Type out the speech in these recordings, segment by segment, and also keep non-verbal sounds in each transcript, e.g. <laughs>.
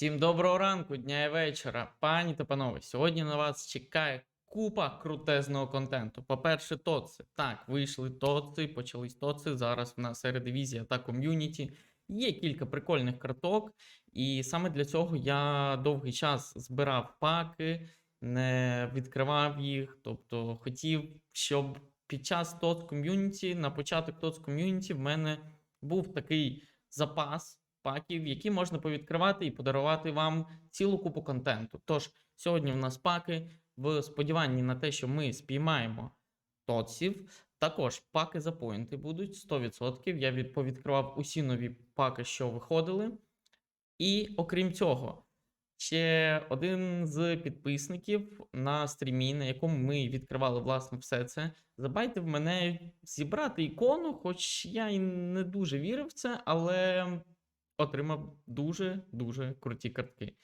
Всім доброго ранку, дня і вечора, пані та панове. Сьогодні на вас чекає купа крутезного контенту. По-перше, тоци. Так, вийшли тоци, почались тоци. Зараз в нас ередивізія та ком'юніті. Є кілька прикольних карток, і саме для цього я довгий час збирав паки, не відкривав їх. Тобто хотів, щоб під час ТОЦ ком'юніті, на початок ТОЦ ком'юніті, в мене був такий запас паків, які можна повідкривати і подарувати вам цілу купу контенту. Тож сьогодні в нас паки в сподіванні на те, що ми спіймаємо тоців. Також паки за поінти будуть 100%. Я від, повідкривав усі нові паки, що виходили. І окрім цього, ще один з підписників на стрімі, на якому ми відкривали власне все це. Забайте в мене зібрати ікону, хоч я і не дуже вірив в це, але отримав дуже-дуже круті картки.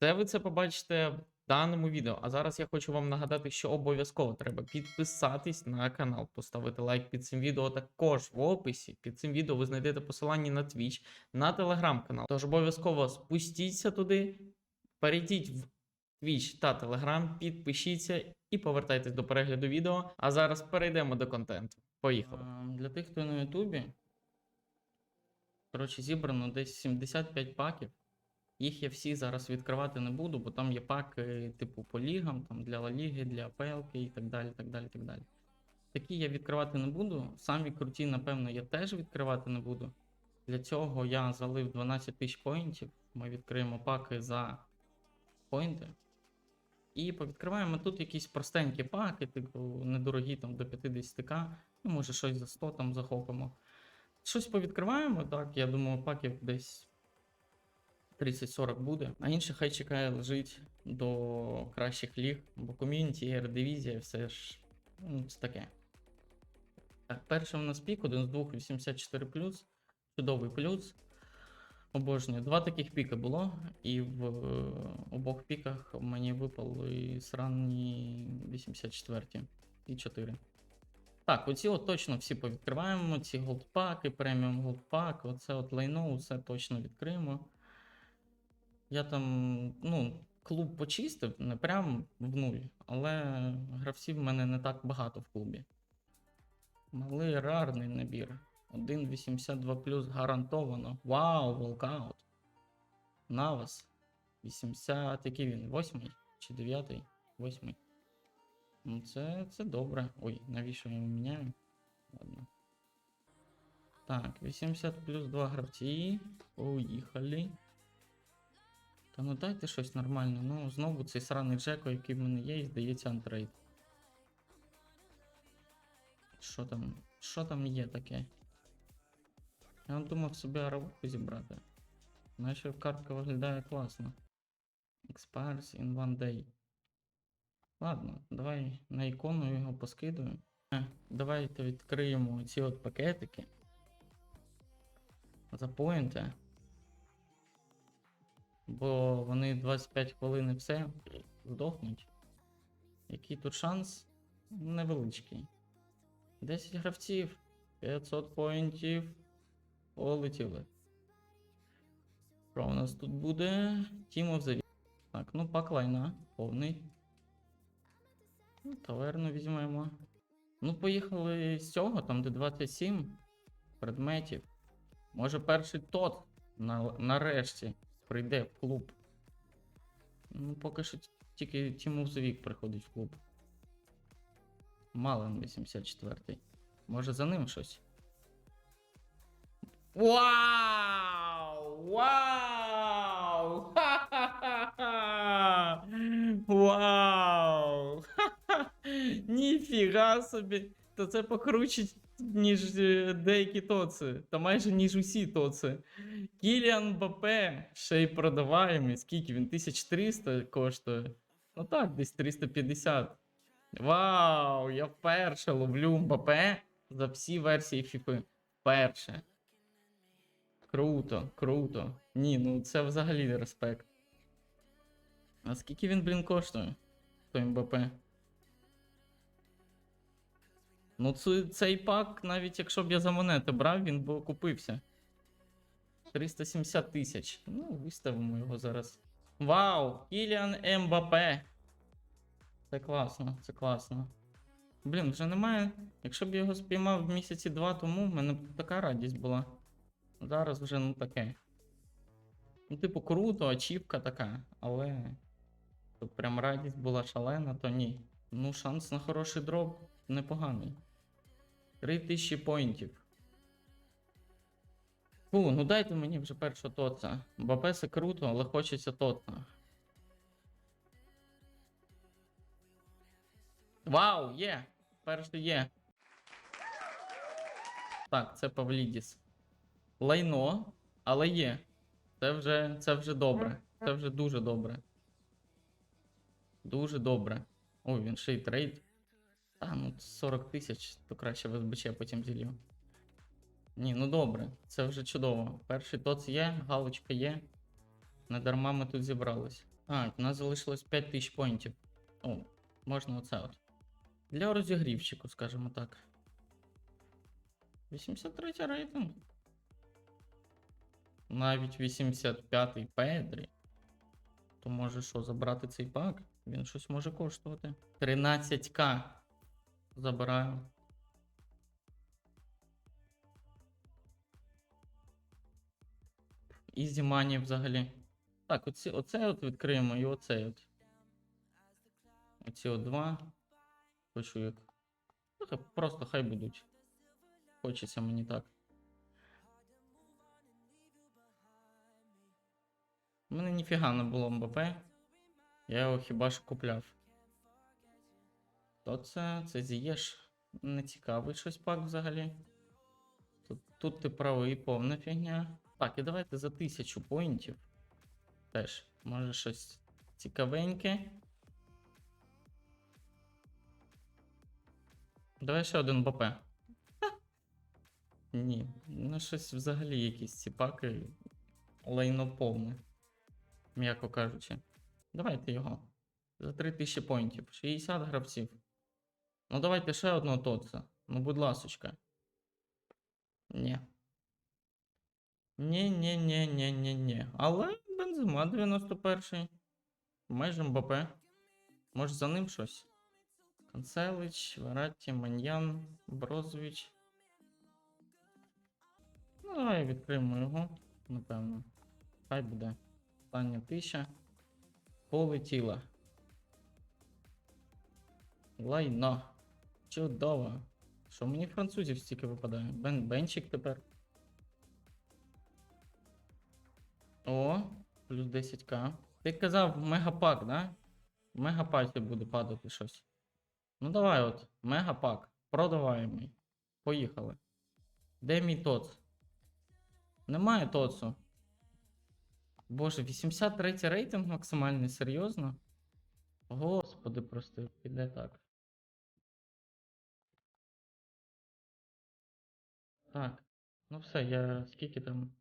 Це ви це побачите в даному відео. А зараз я хочу вам нагадати, що обов'язково треба підписатись на канал, поставити лайк під цим відео. Також в описі під цим відео ви знайдете посилання на Twitch, на телеграм-канал. Тож обов'язково спустіться туди, перейдіть в Twitch та Telegram, підпишіться і повертайтесь до перегляду відео. А зараз перейдемо до контенту. Поїхали. Для тих, хто на Ютубі, Коротше, зібрано десь 75 паків. Їх я всі зараз відкривати не буду, бо там є паки, типу, по лігам, там для Ліги, для АПЛ і так далі. так далі, так далі. Такі я відкривати не буду. Самі круті, напевно, я теж відкривати не буду. Для цього я залив 12 тисяч поінтів. Ми відкриємо паки за поінти. І повідкриваємо тут якісь простенькі паки, типу недорогі там до 50к, ну може щось за 100 там захопимо. Щось повідкриваємо, так, я думаю, паків десь 30-40 буде. А інше хай чекає лежить до кращих ліг, бо ком'юніті, ердивізія, все ж ну, це таке. Так, перший у нас пік, один з двох 84 чудовий плюс. Обожнюю. Два таких піка було, і в е, обох піках мені випали сранні 84 і 4. Так, оці от точно всі повідкриваємо. Ці голдпаки, преміум голдпак, оце от лайно, все точно відкриємо. Я там, ну, клуб почистив, не прям в нуль, але гравців в мене не так багато в клубі. Малий рарний набір. 1,82 плюс гарантовано. Вау, волкаут. Навас. 80, який він? 8 чи 9? 8. Ну, це, це добре. Ой, навіщо я його? Ладно. Так, 80 плюс 2 гравці. Поїхали. Та ну дайте щось нормальне. Ну, знову цей сраний Джеко, який в мене є, і здається антрейд. Що там? Що там є таке? Я думав собі аравуху зібрати. Наче картка виглядає класно. Expires in one day. Ладно, давай на ікону його поскидую. Е, Давайте відкриємо ці от пакетики. Запоінти. Бо вони 25 хвилин і все здохнуть. Який тут шанс? Невеличкий. 10 гравців, 500 поінтів. Полетіли. Що у нас тут буде? Of the Так, ну пак лайна повний. Ну, Таверну візьмемо. Ну, поїхали з цього, там де 27 предметів. Може перший тот на, нарешті прийде в клуб. Ну, поки що тільки of приходить в клуб. Малин 84-й. Може за ним щось. Вау! Вау! <laughs> Ха-ха-ха! Вау! Ніфіга собі! То це покруче, ніж е, деякі тоци. Та майже ніж усі тоци. Кіліан Бапе ще й продаваємо. Скільки він? 1300 коштує. Ну так, десь 350. Вау! Я вперше ловлю Мбапе за всі версії FIFA. Перше. Круто, круто. Ні, ну це взагалі респект. А скільки він, блін, коштує? Той МБП? Ну, цей, пак, навіть якщо б я за монети брав, він би окупився. 370 тисяч. Ну, виставимо його зараз. Вау! Кіліан Ембапе. Це класно, це класно. Блін, вже немає. Якщо б я його спіймав місяці два тому, в мене б така радість була. Зараз вже ну таке. Ну, типу, круто, ачівка така, але. Щоб прям радість була шалена, то ні. Ну, шанс на хороший дроп непоганий. 3000 поінтів. Фу, ну дайте мені вже першого тоца. БП круто, але хочеться тоца. Вау, є! Перший є. Так, це Павлідіс. Лайно, але є. Це вже, це вже добре. Це вже дуже добре. Дуже добре. Ой, він ще й трейд. Та, ну 40 тисяч, то краще в СБЧ потім зілью. Ні, ну добре, це вже чудово. Перший тоц є, галочка є. Не дарма ми тут зібрались. Так, у нас залишилось 5 тисяч поінтів. О, можна оце от. Для розігрівчику, скажімо так. 83 рейтинг. Навіть 85-й Педрі. То може що, забрати цей пак? Він щось може коштувати. 13к. Забираю. Ізі мані взагалі. Так, оці, оце от відкриємо і оцей от. Оці от два. Хочу їх. Ну, Просто хай будуть. Хочеться мені так. У мене ніфіга не було МБП. Я його хіба що купляв. То це, це зієш. Не цікавий щось пак взагалі. Тут, тут ти правий, повна фігня. Так, і давайте за тисячу поінтів. Теж, може щось цікавеньке. Давай ще один БП. Ні, ну щось взагалі якісь ці паки лайно повне, м'яко кажучи. Давайте його. За 3000 поінтів. 60 гравців. Ну давайте ще одного тоца. Ну, будь ласочка. Ні. Ні, ні, ні, ні, ні, ні. Але Бензима 91-й. Майже МБП. Може за ним щось? Канцелич, Варатті, Маньян, Брозович. Ну, давай відкриємо його, напевно. Хай буде. Остання тисяча. Полетіла. Лайно. Чудово. Що мені французів стільки випадає? Бен Бенчик тепер. О, плюс 10к. Ти казав мегапак, да? В мегапаці буде падати щось. Ну давай от, мегапак. Продаваємо. Поїхали. Де мій тоц? Немає тоцу. Боже, 83 рейтинг максимальний, серйозно? Господи, прости, піде так. Так, ну все, я скільки там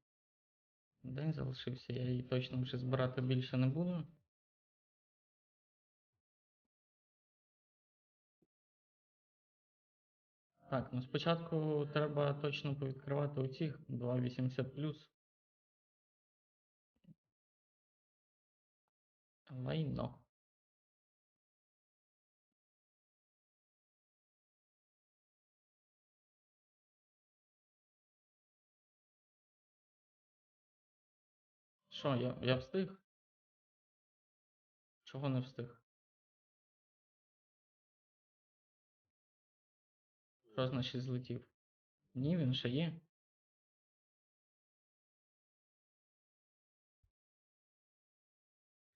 день залишився, я її точно вже збирати більше не буду. Так, ну спочатку треба точно повідкривати оцих 280 плюс. Лайно. Що, я, я встиг? Чого не встиг? Що значить злетів? Ні, він ще є.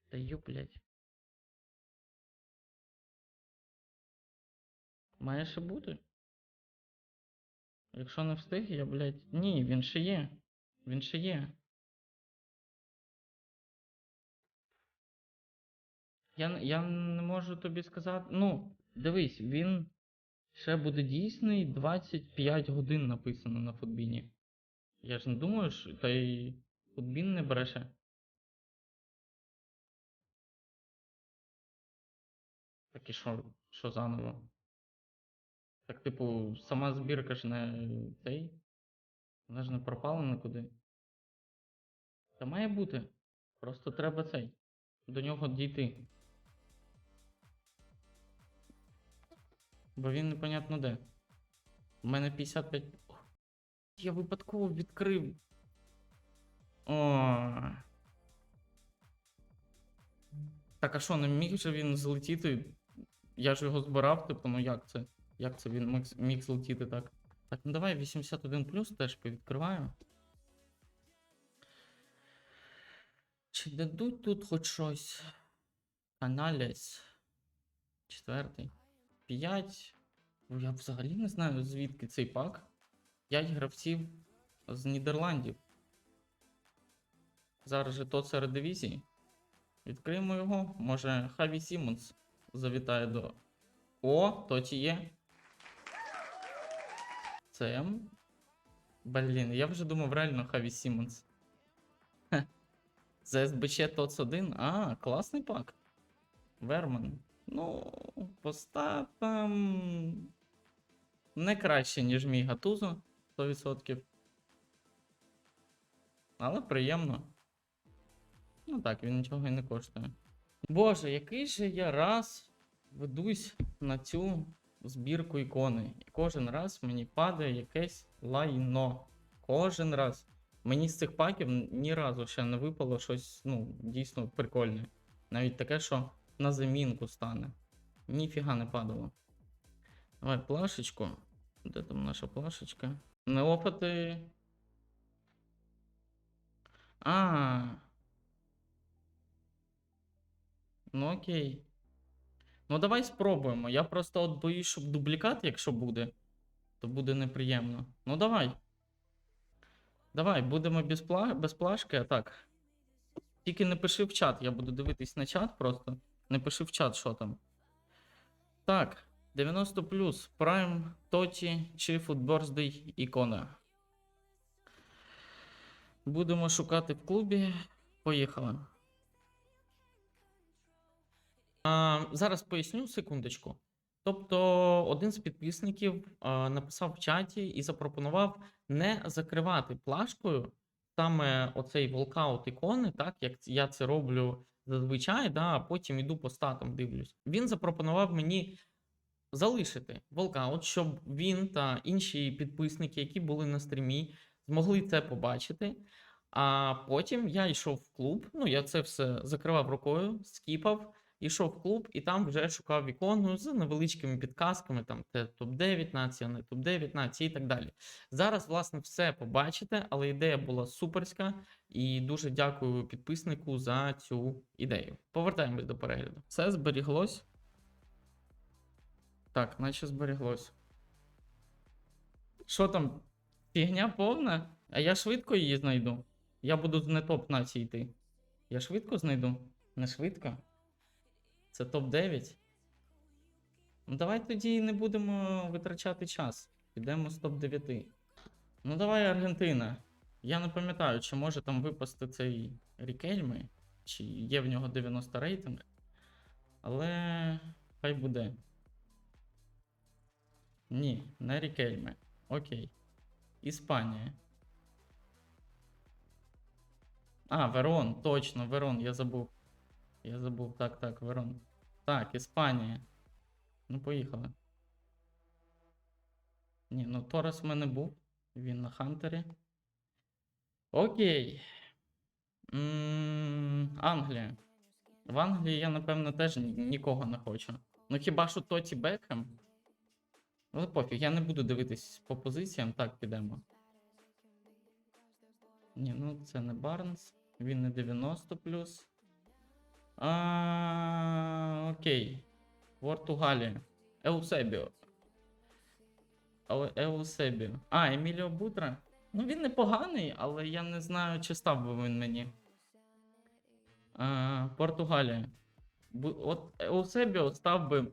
Та ю, блядь. Має ще бути? Якщо не встиг, я, блядь. Ні, він ще є. Він ще є. Я, я не можу тобі сказати. Ну, дивись, він ще буде дійсний 25 годин написано на футбіні. Я ж не думаю, що та й футбін не бреше. Так і що, що заново? Так, типу, сама збірка ж не цей. Вона ж не пропала нікуди. Та має бути. Просто треба цей. До нього дійти. Бо він непонятно де. У мене 55. О, Я випадково відкрив. О. Так, а що, не міг же він злетіти? Я ж його збирав, типу, ну як це? Як це він міг злетіти так? Так, ну давай 81 плюс теж повідкриваю. Чи дадуть тут хоч щось? Аналіз. Четвертий. 5. Я взагалі не знаю, звідки цей пак. 5 гравців з Нідерландів. Зараз же то серед дивізії. Відкриємо його. Може, Хаві Сімонс завітає до. О, тоті є. Це. Блін, я вже думав реально Хаві Сімонс. З СБЧ ТОЦ 1. А, класний пак. Верман. Ну, по статам. Не краще, ніж мій Гатузо 100%. Але приємно. Ну так, він нічого і не коштує. Боже, який же я раз ведусь на цю збірку ікони. І кожен раз мені падає якесь лайно. Кожен раз. Мені з цих паків ні разу ще не випало щось, ну, дійсно прикольне. Навіть таке, що на замінку стане. Ніфіга не падало. Давай плашечку. Де там наша плашечка? Неопити. А. Ну окей. Ну давай спробуємо. Я просто от боюсь, щоб дублікат, якщо буде, то буде неприємно. Ну давай. Давай, будемо без, пла... без плашки, а так. Тільки не пиши в чат, я буду дивитись на чат просто. Не пиши в чат, що там. Так, 90 плюс. Prime, Тоті чи Footbirthday ікона. Будемо шукати в клубі. Поїхали. А, зараз поясню секундочку. Тобто, один з підписників а, написав в чаті і запропонував не закривати плашкою саме оцей волкаут ікони, так як я це роблю зазвичай, да, а потім іду по статам дивлюсь. Він запропонував мені залишити волкаут, щоб він та інші підписники, які були на стрімі, змогли це побачити. А потім я йшов в клуб. Ну, я це все закривав рукою, скіпав, йшов в клуб і там вже шукав ікону з невеличкими підказками, там те топ-9 нація, не топ-9 нація і так далі. Зараз, власне, все побачите, але ідея була суперська, і дуже дякую підписнику за цю ідею. Повертаємось до перегляду. Все зберіглось. Так, наче зберіглось. Що там? Фігня повна? А я швидко її знайду. Я буду не топ нації йти. Я швидко знайду? Не швидко? Це топ-9. Ну давай тоді не будемо витрачати час. Підемо з топ-9. Ну давай Аргентина. Я не пам'ятаю, чи може там випасти цей Рікельми, чи є в нього 90 рейтинг. Але хай буде. Ні, не Рікельми. Окей. Іспанія. А, Верон, точно, Верон, я забув. Я забув, так, так, Верон. Так, Іспанія. Ну, поїхали. Ні, ну Торес в мене був. Він на Хантері. Окей. М, Англія. В Англії я, напевно, теж ні- нікого не хочу. Ну хіба що Тоті Бекхем? Але пофіг, я не буду дивитись по позиціям, так підемо. Ні, ну це не Барнс. Він не 90 плюс. А, окей. Португалія. Еусебіо. Еусебіо. А, Еміліо Бутра. Ну він непоганий, але я не знаю, чи став би він мені. А, Португалія. Бу- От Еусебіо став би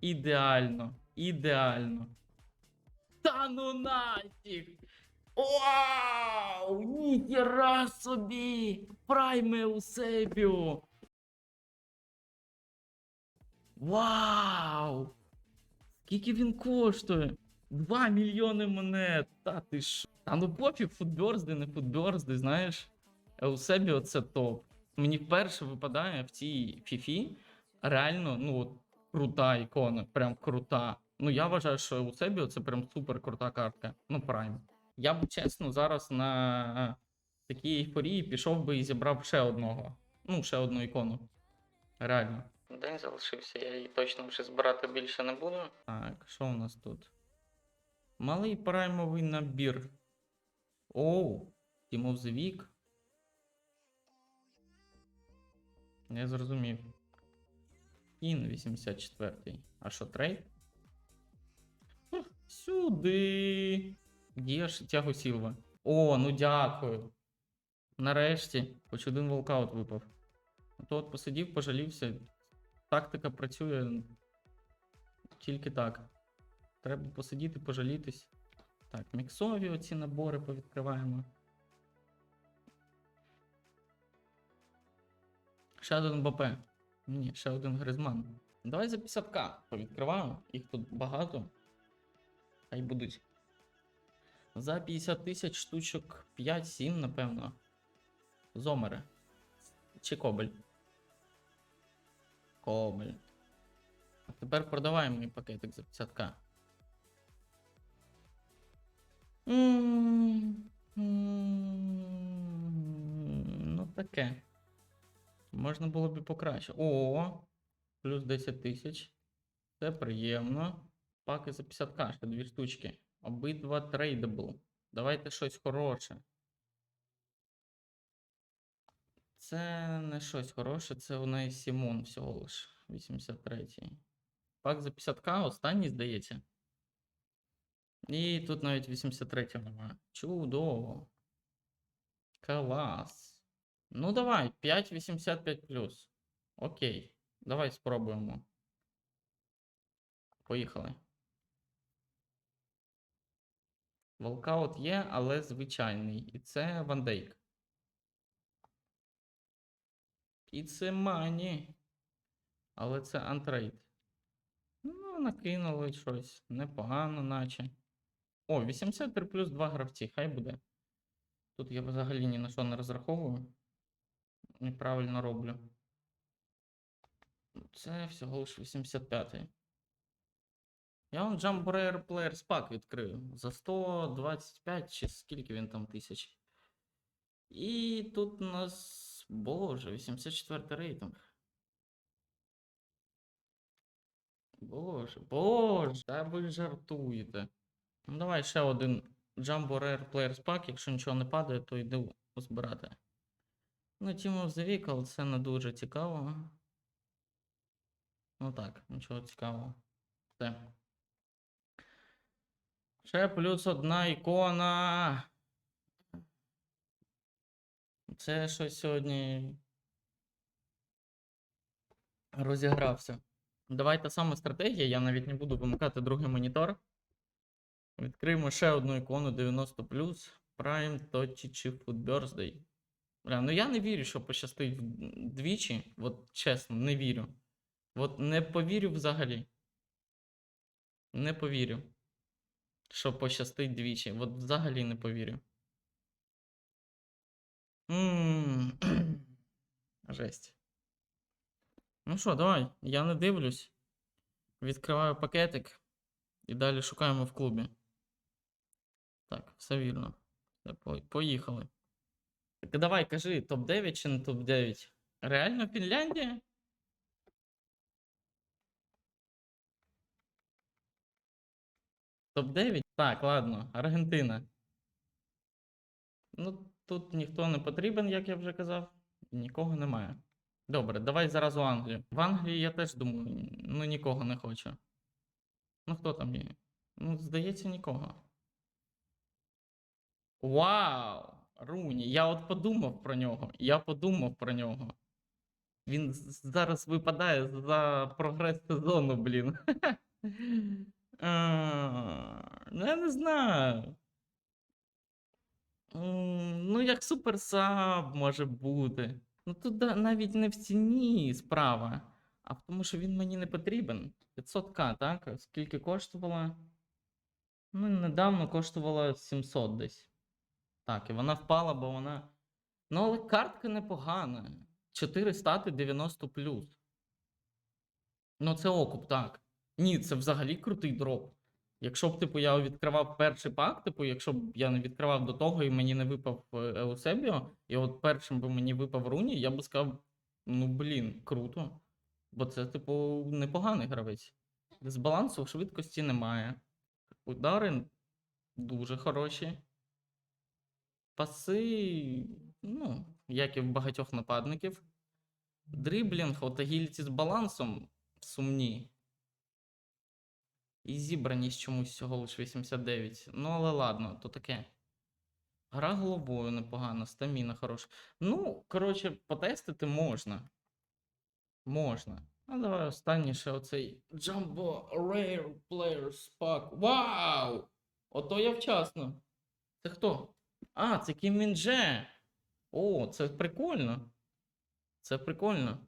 ідеально. Ідеально. Та ну нафіг! Вау! Ніхера собі! Прайме Еусебіо! Вау! Скільки він коштує? 2 мільйони монет! Та ти ж. Та ну пофіг, футберзди, не футберзди, знаєш. Еусебіо це топ. Мені вперше випадає в цій фіфі реально, ну, крута ікона, прям крута. Ну, я вважаю, що Еусебіо це прям супер крута картка. Ну, прайм. Я б чесно зараз на такій ейфорії пішов би і зібрав ще одного. Ну, ще одну ікону. Реально. День залишився, я її точно вже збирати більше не буду. Так, що у нас тут? Малий праймовий набір. Оу, Team of the Week. Я зрозумів. Кін 84. А що, трейд? Сюди. Є ж тягу Сілва. О, ну дякую. Нарешті, хоч один волкаут випав. А то от посидів, пожалівся. Тактика працює тільки так. Треба посидіти, пожалітись. Так, міксові оці набори повідкриваємо. Ще один БП. Ні, ще один Гризман. Давай за 50к повідкриваю. Їх тут багато. Хай будуть. За 50 тисяч штучок 5-7, напевно. Зомери. Чи кобель. Кобель. А тепер продавай мій пакетик за 50к. М, м, Ну таке. Можна було б і покраще. О, плюс 10 тисяч. Це приємно. Паки за 50к, ще дві штучки. Обидва трейдабл. Давайте щось хороше. Це не щось хороше, це у неї Сімон всього лиш. 83-й. Пак за 50к, останній, здається. І тут навіть 83 немає. Чудово. Клас. Ну давай, 5,85. Окей. Давай спробуємо. Поїхали. Волкаут є, але звичайний. І це Вандейк. І це Мані. Але це антрейд. Ну, накинули щось. Непогано, наче. О, 83 плюс 2 гравці, хай буде. Тут я взагалі ні на що не розраховую. Неправильно роблю. Це всього лиш 85-й. Я вам Jump Rare Players Pack відкрив. За 125 чи скільки він там тисяч. І тут у нас. Боже, 84 рейтинг. Боже, боже, та ви жартуєте. Ну давай ще один Jumbo Rare Players Pack, якщо нічого не падає, то йду збирати. Ну, Team of the Vehicle це не дуже цікаво. Ну так, нічого цікавого. Все. Ще плюс одна ікона. Це щось сьогодні розігрався. Давай та сама стратегія, я навіть не буду вимикати другий монітор. Відкриємо ще одну ікону 90 Prime Точичі Food Birthday. Бля, ну я не вірю, що пощастить двічі. От чесно, не вірю. От не повірю взагалі. Не повірю. Що пощастить двічі. От взагалі не повірю. <clears throat> Жесть. Ну що, давай, я не дивлюсь. Відкриваю пакетик і далі шукаємо в клубі. Так, все вірно. Поїхали. Так давай, кажи, топ-9 чи не топ-9? Реально Фінляндія? Топ-9? Так, ладно, Аргентина. Ну, тут ніхто не потрібен, як я вже казав. Нікого немає. Добре, давай зараз у Англію. В Англії я теж думаю, ну нікого не хочу. Ну хто там є? Ну, здається, нікого. Вау! Руні, я от подумав про нього. Я подумав про нього. Він зараз випадає за прогрес сезону, блін. <laughs> Ну, я не знаю. Ну, як суперсаб може бути. Ну тут навіть не в ціні справа, а в тому, що він мені не потрібен. 500к, так? Скільки коштувала? Ну, недавно коштувала 700 десь. Так, і вона впала, бо вона Ну, але картка непогана. 4 стати 90 Ну, це окуп, так. Ні, це взагалі крутий дроп. Якщо б, типу, я відкривав перший пак, типу, якщо б я не відкривав до того і мені не випав е, Еусебіо, і от першим би мені випав Руні, я би сказав: ну блін, круто. Бо це, типу, непоганий гравець. Дисбалансу в швидкості немає. Удари дуже хороші. Паси, ну, як і в багатьох нападників. Дриблінг, от агіліті з балансом сумні. І зібраність чомусь всього лише 89. Ну, але ладно, то таке. Гра головою непогана, стаміна хороша. Ну, коротше, потестити можна. Можна. А давай останнє ще оцей Jumbo Rare Players Pack. Вау! Ото я вчасно. Це хто? А, це Кім Мін Дже. О, це прикольно. Це прикольно.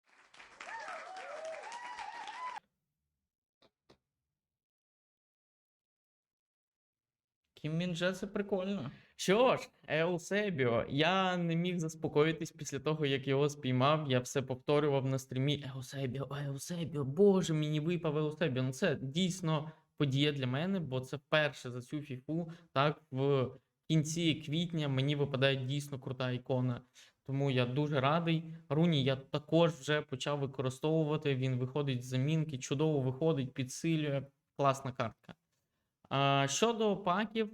Кім це прикольно. Що ж, Еусебіо, я не міг заспокоїтись після того, як його спіймав. Я все повторював на стрімі. Еусебіо, Еусебіо, боже, мені випав Еусебіо. Ну це дійсно подія для мене, бо це вперше за цю фіфу. Так, в кінці квітня мені випадає дійсно крута ікона. Тому я дуже радий. Руні я також вже почав використовувати. Він виходить з замінки, чудово виходить, підсилює. Класна картка. Щодо паків,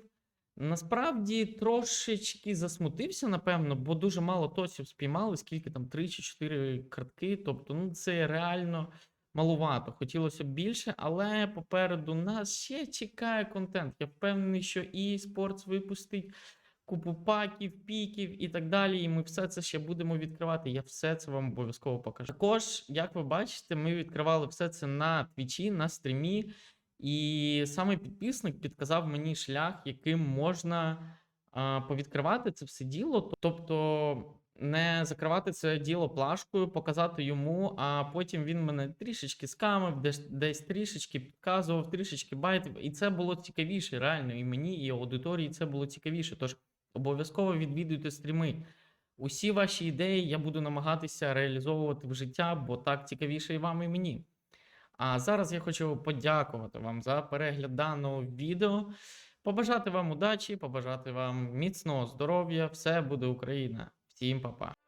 насправді трошечки засмутився, напевно, бо дуже мало тосів спіймали, скільки там 3 чи 4 картки. Тобто, ну це реально малувато. Хотілося б більше, але попереду нас ще чекає контент. Я впевнений, що і Sports випустить купу паків, піків і так далі. І ми все це ще будемо відкривати. Я все це вам обов'язково покажу. Також, як ви бачите, ми відкривали все це на твічі, на стрімі. І саме підписник підказав мені шлях, яким можна а, повідкривати це все діло. Тобто не закривати це діло плашкою, показати йому, а потім він мене трішечки скамив, десь, десь трішечки підказував, трішечки байтив. І це було цікавіше, реально. І мені, і аудиторії це було цікавіше. Тож обов'язково відвідуйте стріми. Усі ваші ідеї я буду намагатися реалізовувати в життя, бо так цікавіше і вам, і мені. А зараз я хочу подякувати вам за перегляд даного відео. Побажати вам удачі, побажати вам міцного здоров'я. Все буде Україна. Всім па-па.